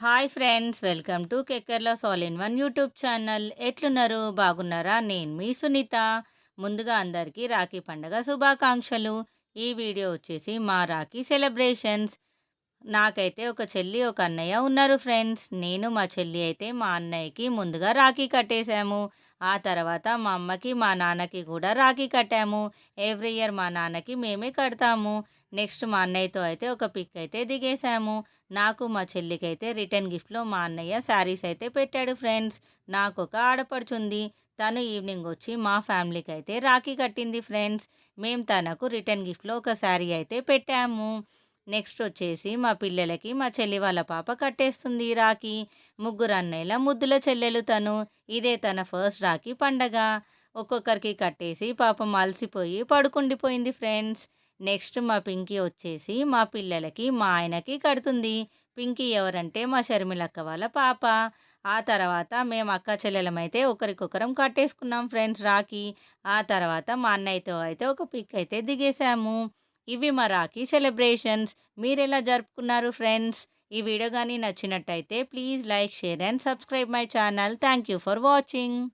Hi friends welcome to Kekkarla సాల్ in one YouTube channel. ఎట్లున్నారు? బాగున్నారా? నేను మీ సునీత. ముందుగా అందరికీ రాఖీ పండగ శుభాకాంక్షలు. ఈ వీడియో వచ్చేసి మా రాఖీ సెలబ్రేషన్స్. నాకైతే ఒక చెల్లి ఒక అన్నయ్య ఉన్నారు ఫ్రెండ్స్. నేను మా చెల్లి అయితే మా అన్నయ్యకి ముందుగా రాఖీ కట్టేశాము. ఆ తర్వాత మా అమ్మకి మా నాన్నకి కూడా రాఖీ కట్టాము. ఎవ్రీ ఇయర్ మా నాన్నకి మేమే కడతాము. నెక్స్ట్ మా అన్నయ్యతో అయితే ఒక పిక్ అయితే దిగేశాము. నాకు మా చెల్లికి అయితే రిటర్న్ గిఫ్ట్లో మా అన్నయ్య శారీస్ అయితే పెట్టాడు ఫ్రెండ్స్. నాకు ఒక ఆడపడుచుంది. తను ఈవినింగ్ వచ్చి మా ఫ్యామిలీకి అయితే రాఖీ కట్టింది ఫ్రెండ్స్. మేము తనకు రిటర్న్ గిఫ్ట్లో ఒక శారీ అయితే పెట్టాము. నెక్స్ట్ వచ్చేసి మా పిల్లలకి మా చెల్లి వాళ్ళ పాప కట్టేస్తుంది రాఖీ. ముగ్గురు అన్నయ్యల ముద్దుల చెల్లెలు తను. ఇదే తన ఫస్ట్ రాఖీ పండగ. ఒక్కొక్కరికి కట్టేసి పాపం అలసిపోయి పడుకుండిపోయింది ఫ్రెండ్స్. నెక్స్ట్ మా పింకీ వచ్చేసి మా పిల్లలకి మా ఆయనకి కడుతుంది. పింకీ ఎవరంటే మా షర్మిలక్క వాళ్ళ పాప. ఆ తర్వాత మేము అక్క చెల్లెలమైతే ఒకరికొకరం కట్టేసుకున్నాం ఫ్రెండ్స్ రాఖీ. ఆ తర్వాత మా అన్నయ్యతో అయితే ఒక పిక్ అయితే దిగేశాము. ఇవి మా రాఖీ సెలబ్రేషన్స్. మీరు ఎలా జరుపుకున్నారు ఫ్రెండ్స్? ఈ వీడియో కానీ నచ్చినట్టయితే please like share and subscribe my channel. Thank you for watching.